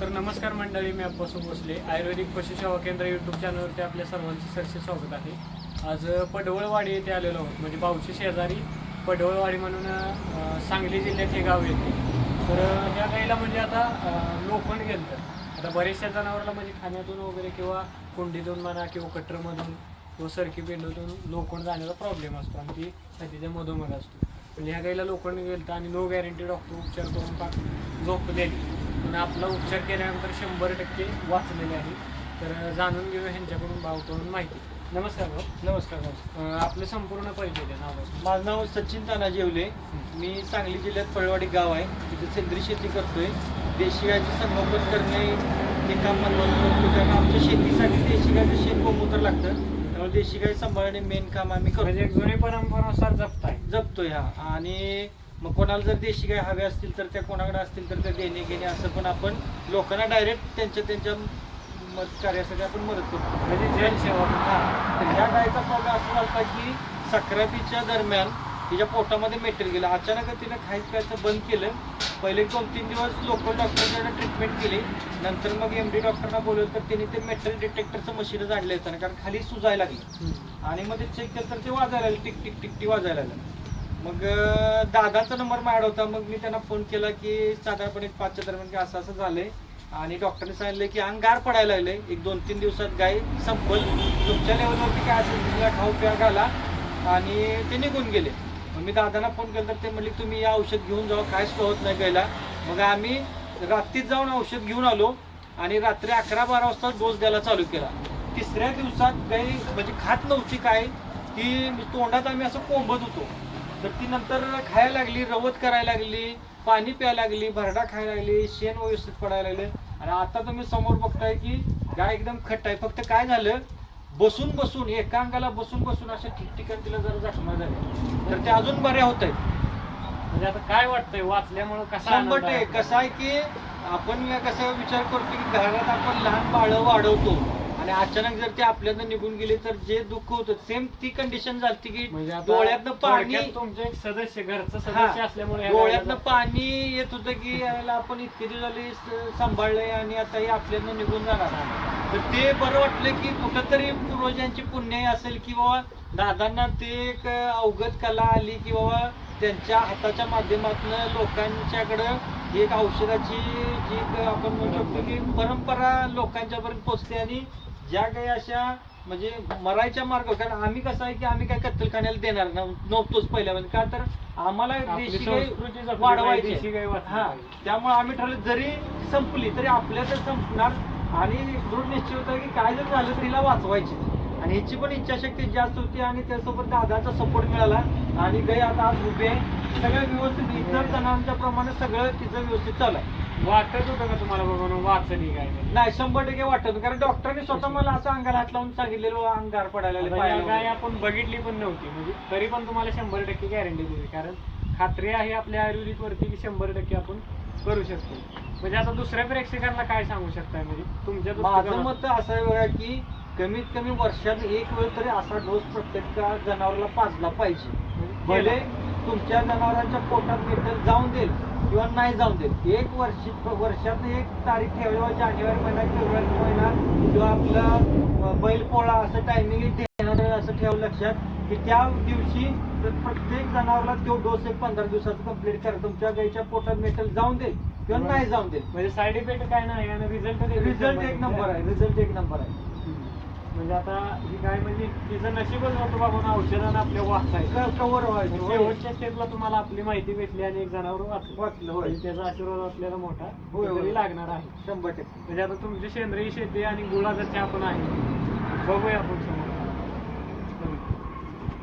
तर नमस्कार मंडळी मी अप्पासू भोसले. आयुर्वेदिक पशुसेवा केंद्र यूट्यूब चॅनलवरती आपल्या सर्वांचं सरसे स्वागत आहे. आज पडवळवाडी येथे आलेलो आहोत. म्हणजे पावशी शेजारी पडवळवाडी म्हणून सांगली जिल्ह्यात हे गाव येते. तर अ, ह्या गाईला म्हणजे आता लोखंड गेलं तर आता बरेचशा जनावराला म्हणजे खाण्यातून वगैरे किंवा कुंडीतून म्हणा किंवा कटरमधून किंवा सरकी पेंडूतून लोखंड जाण्याचा प्रॉब्लेम असतो आणि ती छातीच्या मधोमध असतो. म्हणजे ह्या गाईला लोखंड गेलं आणि नो गॅरंटी डॉक्टर उपचार करून टाक झोपलेली पण आपला उपचार केल्यानंतर शंभर टक्के वाचलेले आहे. तर जाणून घेऊया ह्यांच्याकडून भावकडून माहिती. नमस्कार भाऊ. नमस्कार नमस्कार. अं, आपलं संपूर्ण परिचय द्या नाव माझं नाव सचिन ताना जेवले मी सांगली जिल्ह्यात पळवाडी गाव आहे. तिथे सेंद्रिय शेती करतोय. देशी गायचं संगोपन करणे हे काम महत्वाचं करतो कारण आमच्या शेतीसाठी देशी गायचं शेण गोमूत्र लागतं. त्यामुळे देशी गाय सांभाळणे मेन काम आम्ही म्हणजे करतो जुने परंपरानुसार जपताय. जपतोय हा. आणि मग कोणाला जर देशी गाय हव्या असतील तर त्या कोणाकडे असतील तर त्या देणे घेणे असं पण आपण लोकांना डायरेक्ट त्यांच्या त्यांच्या मदत कार्यासाठी आपण मदत करतो. म्हणजे जनसेवा हा. तर ह्या गायचा प्रॉब्लेम असा झाला की सक्रातीच्या दरम्यान तिच्या पोटामध्ये मेटेरियल गेलं. अचानक तिने खायचं प्यायचं बंद केलं. पहिले दोन तीन दिवस लोकल डॉक्टरकडे ट्रीटमेंट केली. नंतर मग एम डी डॉक्टरना बोलवलं तर त्यांनी ते मेटल डिटेक्टरचं मशीनच आणलं होतं कारण खाली सुजायला लागली. आणि मग ते चेक केलं तर ते वाजायला टिक टिक टिक वाजायला लागलं. मग दादाचा नंबर माझ्याकडे होता. मग मी त्यांना फोन केला की साधारणपणे पाचच्या दरम्यान की असं असं झालंय. आणि डॉक्टरने सांगितलं की अंग गार पडायला लागले एक दोन तीन दिवसात गाय संपल. तुमच्या लेवलवरती काय असेल तिला खाऊ प्या घाला. आणि ते निघून गेले. मग मी दादांना फोन केला तर ते म्हणले तुम्ही या औषध घेऊन जावा. काय होत नाही गायला. मग आम्ही रात्रीच जाऊन औषध घेऊन आलो. आणि रात्री अकरा बारा वाजता डोस द्यायला चालू केला. तिसऱ्या दिवसात गाय म्हणजे खात नव्हती काय की तोंडात आम्ही असं कोंबत होतो. तर ती नंतर खायला लागली रवत करायला लागली पाणी प्यायला लागली भरडा खायला लागली शेण व्यवस्थित पडायला लागले. आणि आता तुम्ही समोर बघताय की गाय एकदम खट्ट आहे. फक्त काय झालं बसून बसून एका अंगाला बसून बसून अशा ठिकठिकाणी तिला जरा जखमा झाल्या. तर ते अजून बऱ्या होत आहेत. म्हणजे आता काय वाटतंय? वाचल्यामुळं कसा आहे? कसं आहे की आपण कसा विचार करतो की घरात आपण लहान बाळ वाढवतो. आणि अचानक जर ते आपल्याला निघून गेले तर जे दुःख होतं सेम ती कंडिशन झाली की म्हणजे आता डोळ्यातनं पाणी थोडक्यात तुमचे एक सदस्य घरचं हा. सदस्य असल्यामुळे ह्या डोळ्यातनं पाणी येत होतं की याला आपण इतके दिवस झाले स- सांभाळलंय आणि आता हे आपल्याला निघून जाणार तर ते बरं वाटलं की कुठंतरी पूर्वजांची पुण्याई असेल की बाबा दादांना ते एक अवगत कला आली की बाबा त्यांच्या हाताच्या माध्यमातून लोकांच्याकडं एक औषधाची जी एक आपण म्हणू शकतो की परंपरा लोकांच्यापर्यंत पोचते आणि ज्या काही अशा म्हणजे मरायच्या मार्ग कारण आम्ही कसं आहे की आम्ही काय कत्तलखान्याला देणार नव्ह- नव्हतोच पहिल्यामध्ये का तर आम्हाला देशी वाढवायची हा. त्यामुळे आम्ही ठरवलं जरी संपली तरी आपल्या तर संपणार. आणि दृढ निश्चय होता की काय जर झालं तरी हिला वाचवायची. आणि ह्याची पण इच्छाशक्ती जास्त होती आणि त्यासोबत दादाचा सपोर्ट मिळाला. आणि गाई आता आज उभी आहे. सगळं व्यवस्थित. इतर जणांच्या प्रमाणे सगळं तिचं व्यवस्थित चालू आहे. वाटत होतं का तुम्हाला बघून वाचली काय नाही? नाही शंभर टक्के वाटत होतं. कारण डॉक्टरने स्वतः मला असं अंगाला हात लावून सांगितलेलं अंगार पडायला लागले, गाय. आपण बघितली पण नव्हती म्हणजे तरी पण तुम्हाला शंभर टक्के गॅरंटी दिली कारण खात्री आहे आपल्या आयुर्वेदिक वरती की शंभर टक्के आपण करू शकतो म्हणजे आता दुसऱ्या प्रेक्षकांना काय सांगू शकताय म्हणजे तुमच्या माझं? मत असं आहे बघा की कमीत कमी वर्षात एक वेळ तरी असा डोस प्रत्येक जनावराला पाजला पाहिजे भले तुमच्या जनावरांच्या पोटात मेटल जाऊन देईल किंवा नाही जाऊन देईल. एक वर्ष वर्षात एक तारीख ठेवली जानेवारी महिना फेब्रुवारी महिना किंवा आपला बैलपोळा असं टायमिंग ठेवणार असं ठेव लक्षात की त्या दिवशी तर प्रत्येक जनावराला तो डोस एक पंधरा दिवसाचा कंप्लीट करा. तुमच्या गाईच्या पोटात मेटल जाऊन देईल किंवा नाही जाऊन देईल. म्हणजे साईड इफेक्ट काय नाही आणि रिझल्ट रिझल्ट एक नंबर आहे. रिझल्ट एक नंबर आहे. म्हणजे आता ही गाय म्हणजे तिचं नशीबच होतं बाबा औषधानं आपल्या वाचायचं कवर व्हायचं होय. शेवटच्या स्टेपला तुम्हाला आपली माहिती भेटली आणि एक जनावर वाचलं. वाचलं होय. म्हणजे त्याचा आशीर्वाद आपल्याला मोठा होय, होय. कुठेतरी लागणार आहे. शंभर टक्के. म्हणजे आता तुमची सेंद्रिय शेती आणि गुळाचा चहा पण आहे. बघूया आपण समोर.